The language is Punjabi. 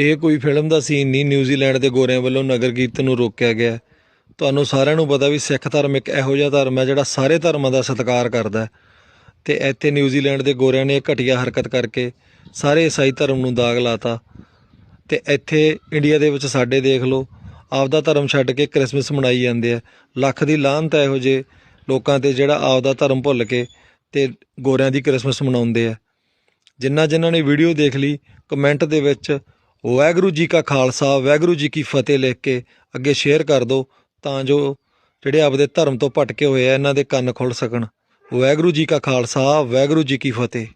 ਇਹ ਕੋਈ ਫਿਲਮ ਦਾ ਸੀਨ ਨਹੀਂ ਨਿਊਜ਼ੀਲੈਂਡ ਦੇ ਗੋਰਿਆਂ ਵੱਲੋਂ ਨਗਰ ਕੀਰਤਨ ਨੂੰ ਰੋਕਿਆ ਗਿਆ। ਤੁਹਾਨੂੰ ਸਾਰਿਆਂ ਨੂੰ ਪਤਾ ਵੀ ਸਿੱਖ ਧਰਮ ਇੱਕ ਇਹੋ ਜਿਹਾ ਧਰਮ ਹੈ ਜਿਹੜਾ ਸਾਰੇ ਧਰਮਾਂ ਦਾ ਸਤਿਕਾਰ ਕਰਦਾ ਹੈ। ਤੇ ਇੱਥੇ ਨਿਊਜ਼ੀਲੈਂਡ ਦੇ ਗੋਰਿਆਂ ਨੇ ਘਟੀਆ ਹਰਕਤ ਕਰਕੇ ਸਾਰੇ ਈਸਾਈ ਧਰਮ ਨੂੰ ਦਾਗ ਲਾਤਾ। ਤੇ ਇੱਥੇ ਇੰਡੀਆ ਦੇ ਵਿੱਚ ਸਾਡੇ ਦੇਖ ਲਓ, ਆਪਦਾ ਧਰਮ ਛੱਡ ਕੇ ਕ੍ਰਿਸਮਸ ਮਨਾਈ ਜਾਂਦੇ ਆ। ਲੱਖ ਦੀ ਲਾਹਨਤ ਹੈ ਇਹੋ ਜਿਹੇ ਲੋਕਾਂ ਤੇ ਜਿਹੜਾ ਆਪਦਾ ਧਰਮ ਭੁੱਲ ਕੇ ਤੇ ਗੋਰਿਆਂ ਦੀ ਕ੍ਰਿਸਮਸ ਮਨਾਉਂਦੇ ਆ। ਜਿਨ੍ਹਾਂ ਜਿਨ੍ਹਾਂ ਨੇ ਵੀਡੀਓ ਦੇਖ ਲਈ, ਕਮੈਂਟ ਦੇ ਵਿੱਚ ਵਾਹਿਗੁਰੂ ਜੀ ਕਾ ਖਾਲਸਾ, ਵਾਹਿਗੁਰੂ ਜੀ ਕੀ ਫਤਿਹ ਲਿਖ ਕੇ ਅੱਗੇ ਸ਼ੇਅਰ ਕਰ ਦਿਓ, ਤਾਂ ਜੋ ਜਿਹੜੇ ਆਪਦੇ ਧਰਮ ਤੋਂ ਭਟਕੇ ਹੋਏ ਆ, ਇਹਨਾਂ ਦੇ ਕੰਨ ਖੁੱਲ ਸਕਣ। ਵਾਹਿਗੁਰੂ ਜੀ ਕਾ ਖਾਲਸਾ, ਵਾਹਿਗੁਰੂ ਜੀ ਕੀ ਫਤਿਹ।